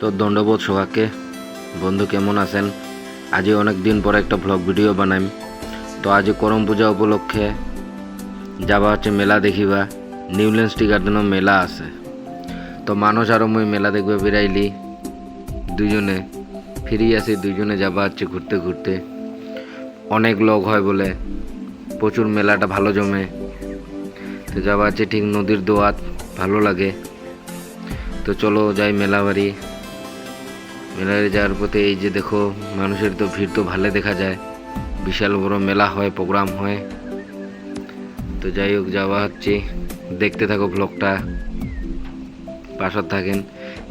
তো দণ্ডবোধ সবাইকে বন্ধু কেমন আছেন? আজই অনেক দিন পরে একটা ভ্লগ ভিডিও বানাইম। তো আজ করম পূজা উপলক্ষে যাবা হচ্ছে মেলা দেখিবা। নিউল্যান্ড টি গার্ডেনও মেলা আছে। তো মানুষ আরও মুই মেলা দেখবে বেরাইলি দুজনে ফিরি আসি দুজনে যাবা হচ্ছে ঘুরতে ঘুরতে। অনেক লোক হয় বলে, প্রচুর মেলাটা ভালো জমে। তো যাওয়া হচ্ছে ঠিক নদীর দোয়াত, ভালো লাগে। তো চলো যাই মেলা বাড়ি মেলায় যাওয়ার পথে এই যে দেখো, মানুষের তো ভিড় তো ভালো দেখা যায়। বিশাল বড় মেলা হয়, প্রোগ্রাম হয়। তো যাই হোক, যাওয়া হচ্ছে। দেখতে থাকো ব্লগটা পাশত থাকেন।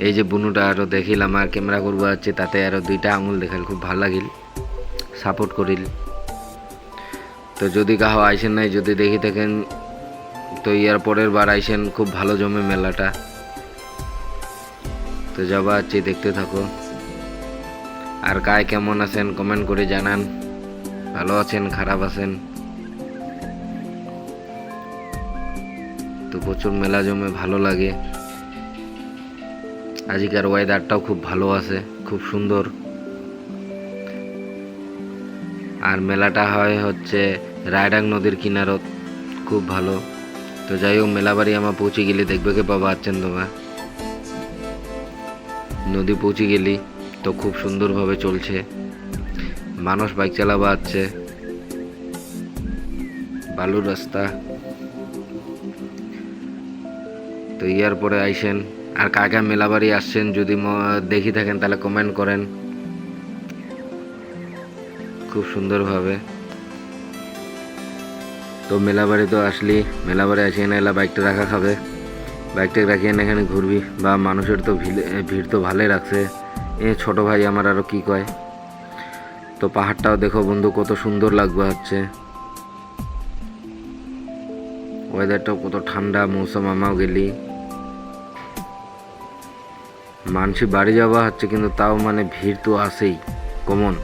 এই যে বুনুটা আরও দেখিল আমার ক্যামেরা করব আছে, তাতে আরও দুইটা আঙুল দেখাল, খুব ভালো লাগিল। সাপোর্ট করিল। তো যদি কাহো আইসেন নাই, যদি দেখি থাকেন তো ইয়ার পরের বার আইসেন খুব ভালো জমে মেলাটা। তো যাবা আছি দেখতে থাকো। আর কায় কেমন আছেন কমেন্ট করে জানান। ভালো আছেন, খারাপ আছেন? তো প্রচুর মেলা জমে, ভালো লাগে। আজকের ওয়েদারটাও খুব ভালো আছে, খুব সুন্দর। আর মেলাটা হয় হচ্ছে রায়ডাং নদীর কিনারত, খুব ভালো। তো যাই হোক, মেলা বাড়ি আমার পৌঁছে গেলে দেখবে কে পাবা আছেন তোমার নদী পৌঁছে গেলি তো খুব সুন্দরভাবে চলছে। মানুষ বাইক চালাবা আছে। বালুর রাস্তা। তো ইয়ার পরে আইসেন। আর কাকা মেলাবাড়ি আসছেন যদি দেখি থাকেন তাহলে কমেন্ট করেন। খুব সুন্দরভাবে। তো মেলাবাড়ি তো আসলি মেলা মেলাবাড়ি আসি না এলা বাইকটা রাখা খাবে। বাইকটা রাখিয়ে না এখানে ঘুরবি। বা মানুষের তো ভিড় ভিড় তো ভালোই রাখছে এ, ছোট ভাই আমার আরও কি কয়? তো পাহাড়টাও দেখো বন্ধু, কত সুন্দর লাগবে হচ্ছে ওয়েদারটাও কত ঠান্ডা, মৌসুম আমাও গেলি। মানসি বাড়ি যাওয়া হচ্ছে কিন্তু তাও মানে ভিড় তো আসেই কমন।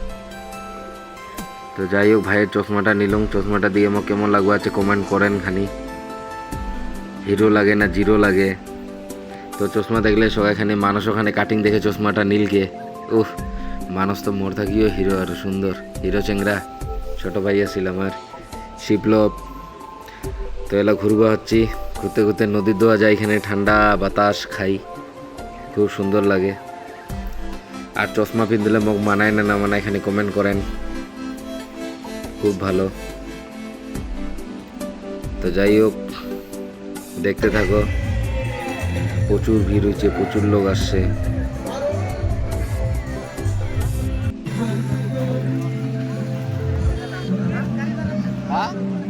তো যাই হোক ভাইয়ের চশমাটা নিলাম, চশমাটা দিয়ে আমার কেমন লাগবে আছে কমেন্ট করেন খানি। হিরো লাগে না জিরো লাগে। তো চশমা দেখলে সবাই এখানে মানুষ ওখানে কাটিং দেখে চশমাটা নীলকে। উফ, মানুষ তো মোর থাকিও হিরো আর সুন্দর। হিরো চেংরা ছোট ভাই ছিল আমার, শিবলব। তো এলা ঘুরবা হচ্ছি, ঘুরতে ঘুরতে নদীর দোয়া যায়, এখানে ঠান্ডা বাতাস খাই। খুব সুন্দর লাগে। আর চশমা পিনদিলে মোক মানায় না না মানায় এখানে কমেন্ট করেন। খুব ভালো। তো যাই হোক দেখতে থাকো। প্রচুর ভিড় হয়েছে প্রচুর লোক আসছে। হ্যাঁ?